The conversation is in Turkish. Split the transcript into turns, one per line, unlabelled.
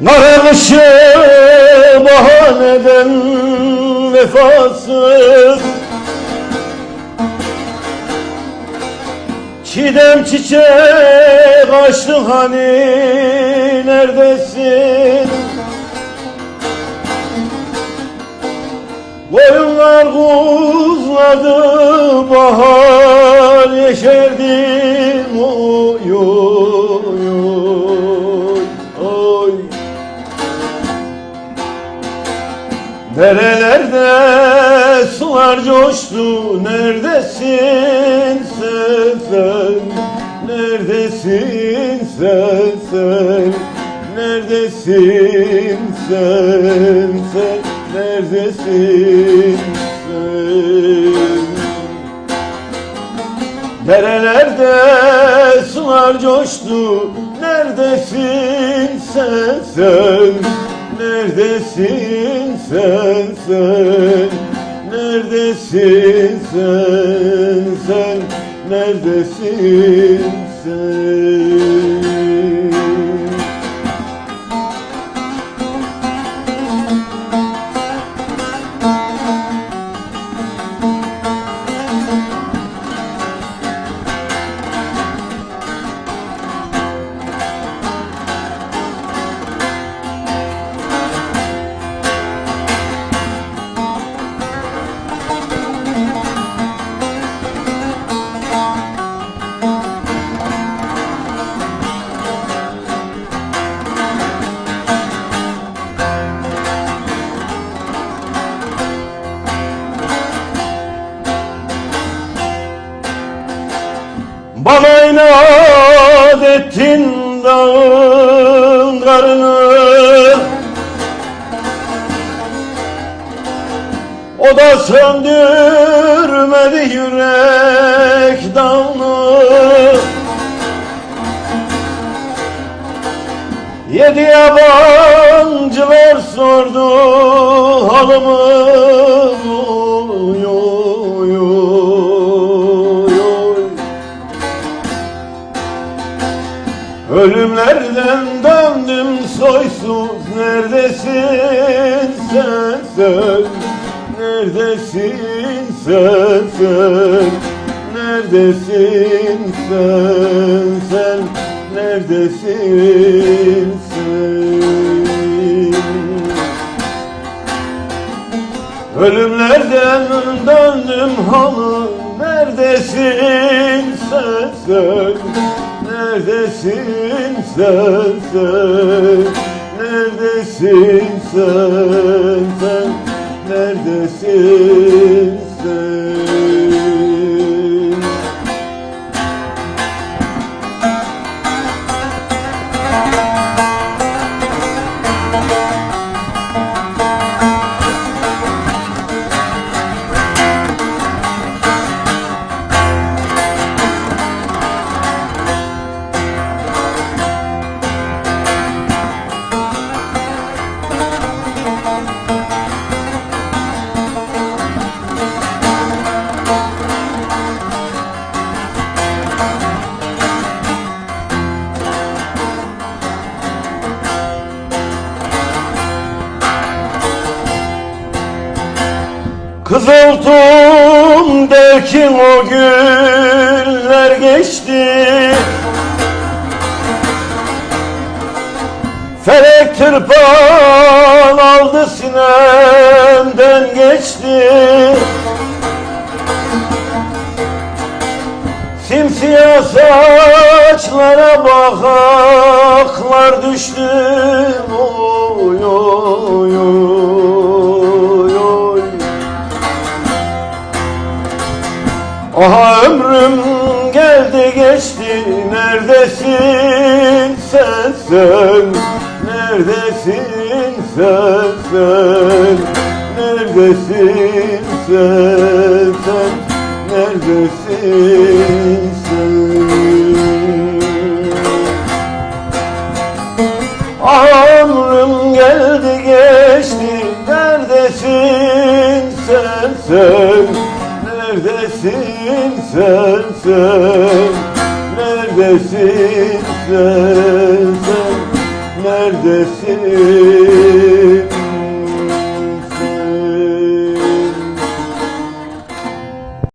Narılışım bahaneden vefasız Çiğdem çiçek açtı hani neredesin? Koyunlar kuzladı bahar yeşerdim coştu Neredesin sen sen? Neredesin sen sen? Neredesin sen sen? Neredesin sen? Derelerde sular coştu Neredesin sen sen? Neredesin sen sen Neredesin sen? Sen Neredesin sen Bana inat ettin dağın karını. O da söndürmedi yürek dağını Yedi yabancılar sordu halımı Ölümlerden döndüm soysuz Neredesin? Sen sen Neredesin? Sen sen Neredesin? Sen sen Neredesin? Sen. Ölümlerden döndüm halı Neredesin? Sen sen Neredesin sen sen? Neredesin sen sen? Neredesin Kızıltum derken o günler geçti. Felek tırpan aldı sinemden geçti. Simsiyah saçlara bakaklar düştü Aha ömrüm geldi geçti Neredesin sen sen? Neredesin sen sen? Neredesin sen sen? Neredesin sen? Ah ömrüm geldi geçti Neredesin sen sen? Neredesin sen sen Neredesin? Sen sen neredesin